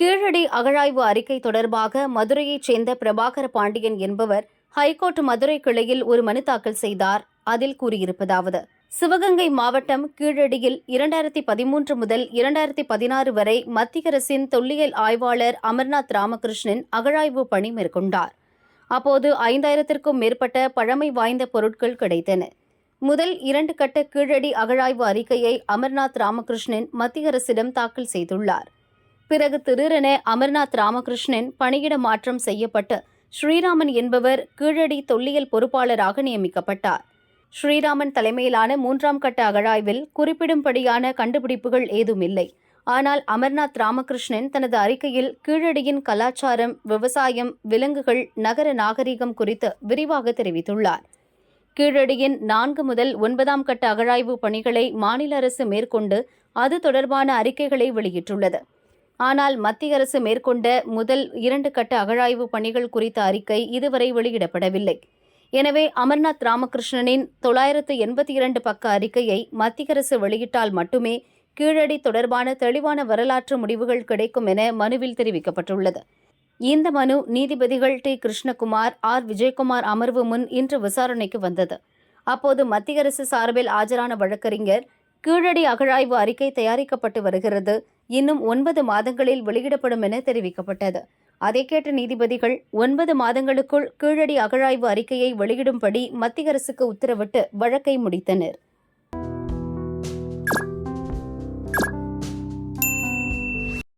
கீழடி அகழாய்வு அறிக்கை தொடர்பாக மதுரையைச் சேர்ந்த பிரபாகர பாண்டியன் என்பவர் ஹைகோர்ட் மதுரை கிளையில் ஒரு மனு தாக்கல் செய்தார். அதில் கூறியிருப்பதாவது சிவகங்கை மாவட்டம் கீழடியில் இரண்டாயிரத்தி பதிமூன்று முதல் இரண்டாயிரத்தி பதினாறு வரை மத்திய அரசின் தொல்லியல் ஆய்வாளர் அமர்நாத் ராமகிருஷ்ணன் அகழாய்வு பணி மேற்கொண்டார். அப்போது ஐந்தாயிரத்திற்கும் மேற்பட்ட பழமை வாய்ந்த பொருட்கள் கிடைத்தன. முதல் இரண்டு கட்ட கீழடி அகழாய்வு அறிக்கையை அமர்நாத் ராமகிருஷ்ணன் மத்திய அரசிடம் தாக்கல் செய்துள்ளார். பிறகு திடீரென அமர்நாத் ராமகிருஷ்ணன் பணியிட மாற்றம் செய்யப்பட்டு ஸ்ரீராமன் என்பவர் கீழடி தொல்லியல் பொறுப்பாளராக நியமிக்கப்பட்டார். ஸ்ரீராமன் தலைமையிலான மூன்றாம் கட்ட அகழாய்வில் குறிப்பிடும்படியான கண்டுபிடிப்புகள் ஏதுமில்லை. ஆனால் அமர்நாத் ராமகிருஷ்ணன் தனது அறிக்கையில் கீழடியின் கலாச்சாரம் விவசாயம் விலங்குகள் நகர நாகரிகம் குறித்து விரிவாக தெரிவித்துள்ளார். கீழடியின் நான்கு முதல் ஒன்பதாம் கட்ட அகழாய்வு பணிகளை மாநில அரசு மேற்கொண்டு அது தொடர்பான அறிக்கைகளை வெளியிட்டுள்ளது. ஆனால் மத்திய அரசு மேற்கொண்ட முதல் இரண்டு கட்ட அகழாய்வு பணிகள் குறித்த அறிக்கை இதுவரை வெளியிடப்படவில்லை. எனவே அமர்நாத் ராமகிருஷ்ணனின் தொள்ளாயிரத்து எண்பத்தி இரண்டு பக்க அறிக்கையை மத்திய அரசு வெளியிட்டால் மட்டுமே கீழடி தொடர்பான தெளிவான வரலாற்று முடிவுகள் கிடைக்கும் என மனுவில் தெரிவிக்கப்பட்டுள்ளது. இந்த மனு நீதிபதிகள் டி. கிருஷ்ணகுமார் ஆர். விஜயகுமார் அமர்வு முன் இன்று விசாரணைக்கு வந்தது. அப்போது மத்திய அரசு சார்பில் ஆஜரான வழக்கறிஞர் கீழடி அகழாய்வு அறிக்கை தயாரிக்கப்பட்டு வருகிறது. இன்னும் ஒன்பது மாதங்களில் வெளியிடப்படும் என தெரிவிக்கப்பட்டது. அதை கேட்ட நீதிபதிகள் ஒன்பது மாதங்களுக்குள் கீழடி அகழாய்வு அறிக்கையை வெளியிடும்படி மத்திய அரசுக்கு உத்தரவிட்டு வழக்கை முடித்தனர்.